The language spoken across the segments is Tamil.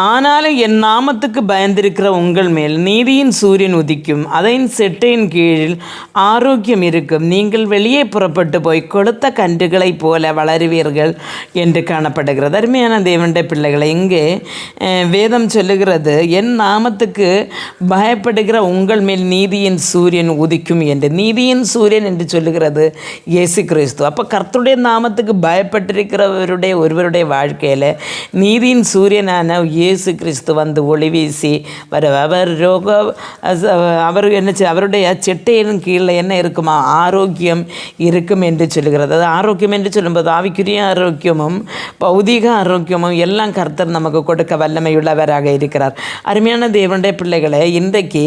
ஆனாலும் என் நாமத்துக்கு பயந்திருக்கிற உங்கள் மேல் நீதியின் சூரியன் உதிக்கும். அதையின் செட்டையின் கீழில் ஆரோக்கியம் இருக்கும். நீங்கள் வெளியே புறப்பட்டு போய் கொடுத்த கன்றுகளைப் போல வளருவீர்கள் என்று காணப்படுகிறது. அருமையான தேவனுடைய பிள்ளைகளை இங்கே வேதம் சொல்லுகிறது என் நாமத்துக்கு பயப்படுகிற உங்கள் மேல் நீதியின் சூரியன் உதிக்கும் என்று. நீதியின் சூரியன் என்று சொல்லுகிறது இயேசு கிறிஸ்து. அப்போ கர்த்தருடைய நாமத்துக்கு பயப்பட்டிருக்கிறவருடைய ஒருவருடைய வாழ்க்கையில் நீதியின் சூரியனான இயேசு கிறிஸ்து வந்து ஒளி வீசி வர அவர் ரோக அவர் என்ன அவருடைய செட்டையின் கீழே என்ன இருக்குமா? ஆரோக்கியம் இருக்கும் என்று சொல்லுகிறது. அது ஆரோக்கியம் என்று சொல்லும்போது ஆவிக்குரிய ஆரோக்கியமும் பௌதிக ஆரோக்கியமும் எல்லாம் கர்த்தர் நமக்கு கொடுக்க வல்லமையுள்ளவராக இருக்கிறார். அருமையான தேவனுடைய பிள்ளைகளை இன்றைக்கு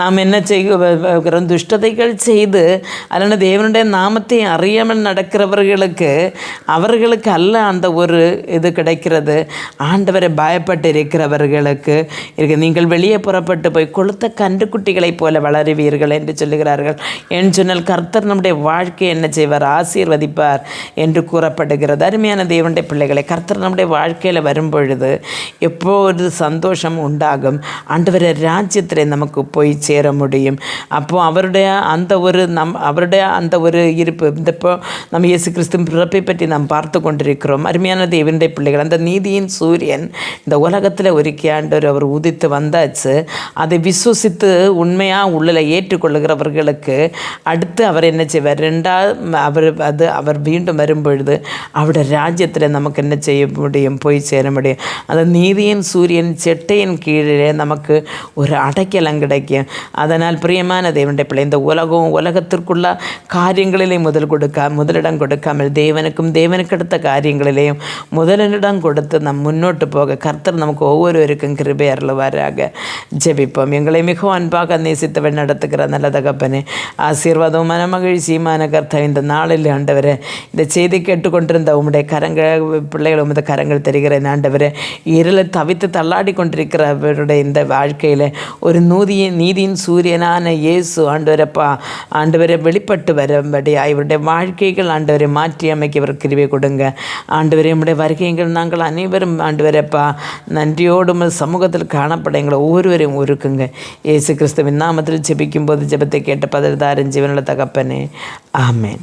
நாம் என்ன செய்கிறோம் துஷ்டதைகள் செய்து அதனால் தேவனுடைய நாமத்தை அறியாமல் நடக்கிறவர்களுக்கு அவர்களுக்கு அல்ல அந்த ஒரு இது கிடைக்கிறது. ஆண்டவரை பயப்பட்டு இருக்கிறவர்களுக்கு இருக்கு. நீங்கள் வெளியே புறப்பட்டு போய் கொளுத்த கன்று குட்டிகளைப் போல வளருவீர்கள் என்று சொல்லுகிறார்கள். என்று சொன்னால் கர்த்தர் நம்முடைய வாழ்க்கை என்ன செய்வார்? ஆசீர்வதிப்பார் என்று கூறப்படுகிறது. அருமையான தேவனுடைய பிள்ளைகளை கர்த்தர் நம்முடைய வாழ்க்கையில் வரும்பொழுது எப்போது சந்தோஷம் உண்டாகும்? ஆண்டவரை ராஜ்யத்தில் நமக்கு போய் சேர முடியும். அப்போது அவருடைய அந்த ஒரு நம் அவருடைய அந்த ஒரு இருப்பு இந்த இப்போ நம்ம இயேசு கிறிஸ்து பிறப்பை பற்றி நாம் பார்த்து கொண்டிருக்கிறோம். அருமையான தேவனுடைய பிள்ளைகள் அந்த நீதியின் சூரியன் இந்த உலக உலகத்தில் ஒருக்கி ஆண்டவர் அவர் உதித்து வந்தாச்சு. அதை விசுவசித்து உண்மையாக உள்ளில் ஏற்றுக்கொள்ளுகிறவர்களுக்கு அடுத்து அவர் என்ன செய்வார்? ரெண்டாவது அவர் அது அவர் மீண்டும் வரும்பொழுது அவருடைய ராஜ்யத்தில் நமக்கு என்ன செய்ய முடியும்? போய் சேர முடியும். அந்த நீதியின் சூரியன் செட்டையின் கீழே நமக்கு ஒரு அடைக்கலம் கிடைக்கும். அதனால் பிரியமான தேவனுடைய பிள்ளை இந்த உலகம் உலகத்திற்குள்ள காரியங்களிலே முதல் கொடுக்க முதலிடம் கொடுக்காமல் தேவனுக்கும் தேவனுக்கு அடுத்த காரியங்களிலேயும் முதலிடம் கொடுத்து நம் முன்னோட்டு போக கர்த்தர் நமக்கு நமக்கு ஒவ்வொருவருக்கும் கிருபை அருளுவாராக. ஜெபிப்போம். எங்களை மிகவும் அன்பாக நேசித்தவன் நடத்துகிற நல்ல தகப்பனே ஆசீர்வாதம் மனமகிழ்ச்சியுமான கர்த்தா இந்த நாளில் ஆண்டவர். இந்த செய்தி கேட்டுக்கொண்டிருந்த உம்முடைய கரங்கள் பிள்ளைகள் உமது கரங்கள் தெரிகிற ஆண்டவர் இருளை தவித்து தள்ளாடி கொண்டிருக்கிறவருடைய இந்த வாழ்க்கையில் ஒரு நூதியின் நீதியின் சூரியனான இயேசு ஆண்டவரப்பா ஆண்டவரை வெளிப்பட்டு வரும்படி இவருடைய வாழ்க்கைகள் ஆண்டவரை மாற்றி அமைக்க இவர் கிருவை கொடுங்க. ஆண்டவரே நம்முடைய வருகைகள் நாங்கள் அனைவரும் ஆண்டவரப்பா நன்றியோடு உமது சமூகத்தில் காணப்பட எங்களை ஒவ்வொருவரையும் ஒருக்குங்க இயேசு கிறிஸ்துவின் நாமத்தில் ஜெபிக்கும் போது ஜெபத்தை கேட்ட பதில் தாரன் ஜீவனில் தகப்பனே. ஆமென்.